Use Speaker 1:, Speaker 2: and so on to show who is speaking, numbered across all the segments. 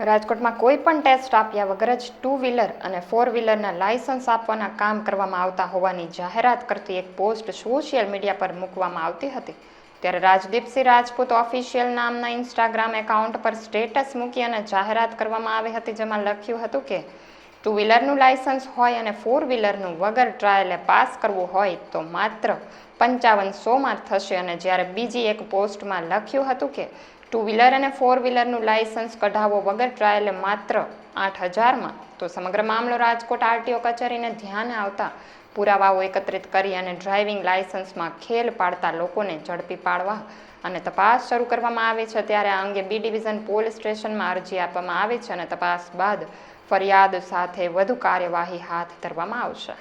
Speaker 1: રાજકોટમાં કોઈ પણ ટેસ્ટ આપ્યા વગર જ ટુ વ્હીલર અને ફોર વ્હીલરના લાયસન્સ આપવાના કામ કરવામાં આવતા હોવાની જાહેરાત કરતી એક પોસ્ટ સોશિયલ મીડિયા પર મૂકવામાં આવતી હતી. ત્યારે રાજદીપસિંહ રાજપૂત ઓફિશિયલ નામના ઇન્સ્ટાગ્રામ એકાઉન્ટ પર સ્ટેટસ મૂકી અને જાહેરાત કરવામાં આવી હતી, જેમાં લખ્યું હતું કે ટુ વ્હીલરનું લાયસન્સ હોય અને ફોર વ્હીલરનું વગર ટ્રાયલે પાસ કરવું હોય તો માત્ર પંચાવન સોમાં થશે. અને જ્યારે બીજી એક પોસ્ટમાં લખ્યું હતું કે ટુ વ્હીલર અને ફોર વ્હીલરનું લાયસન્સ કઢાવો વગર ટ્રાયલે માત્ર આઠ હજારમાં. તો સમગ્ર મામલો રાજકોટ આરટીઓ કચેરીને ધ્યાને આવતા પુરાવાઓ એકત્રિત કરી અને ડ્રાઇવિંગ લાયસન્સમાં ખેલ પાડતા લોકોને ઝડપી પાડવા અને તપાસ શરૂ કરવામાં આવે છે. ત્યારે આ અંગે બી ડિવિઝન પોલીસ સ્ટેશનમાં અરજી આપવામાં આવી છે અને તપાસ બાદ ફરિયાદ સાથે વધુ કાર્યવાહી હાથ ધરવામાં આવશે.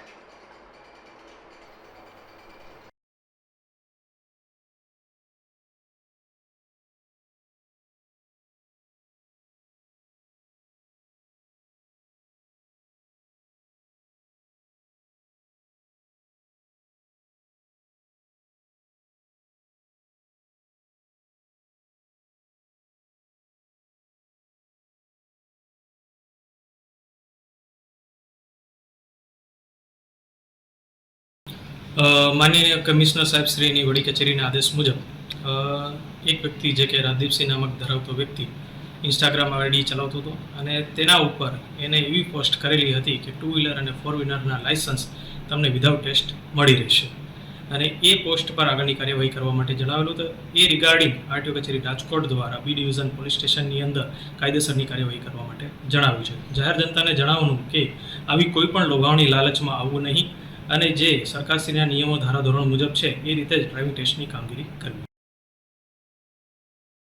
Speaker 2: માનનીય કમિશનર સાહેબ શ્રીની વડી કચેરીના આદેશ મુજબ એક વ્યક્તિ જે કે રાજદીપસિંહ નામક ધરાવતો વ્યક્તિ ઇન્સ્ટાગ્રામ આઈડી ચલાવતો હતો અને તેના ઉપર એને એવી પોસ્ટ કરેલી હતી કે ટુ વ્હીલર અને ફોર વ્હીલરના લાઇસન્સ તમને વિધાઉટ ટેસ્ટ મળી રહેશે. અને એ પોસ્ટ પર આગળની કાર્યવાહી કરવા માટે જણાવેલું હતું. એ રિગાર્ડિંગ આરટીઓ કચેરી રાજકોટ દ્વારા બી ડિવિઝન પોલીસ સ્ટેશનની અંદર કાયદેસરની કાર્યવાહી કરવા માટે જણાવ્યું છે. જાહેર જનતાને જણાવવાનું કે આવી કોઈ પણ લોભાવણી લાલચમાં આવવું નહીં. અને જે સરકારશ્રીના નિયમો ધારાધોરણ મુજબ છે એ રીતે જ ડ્રાઇવિંગ ટેસ્ટની કામગીરી કરવી.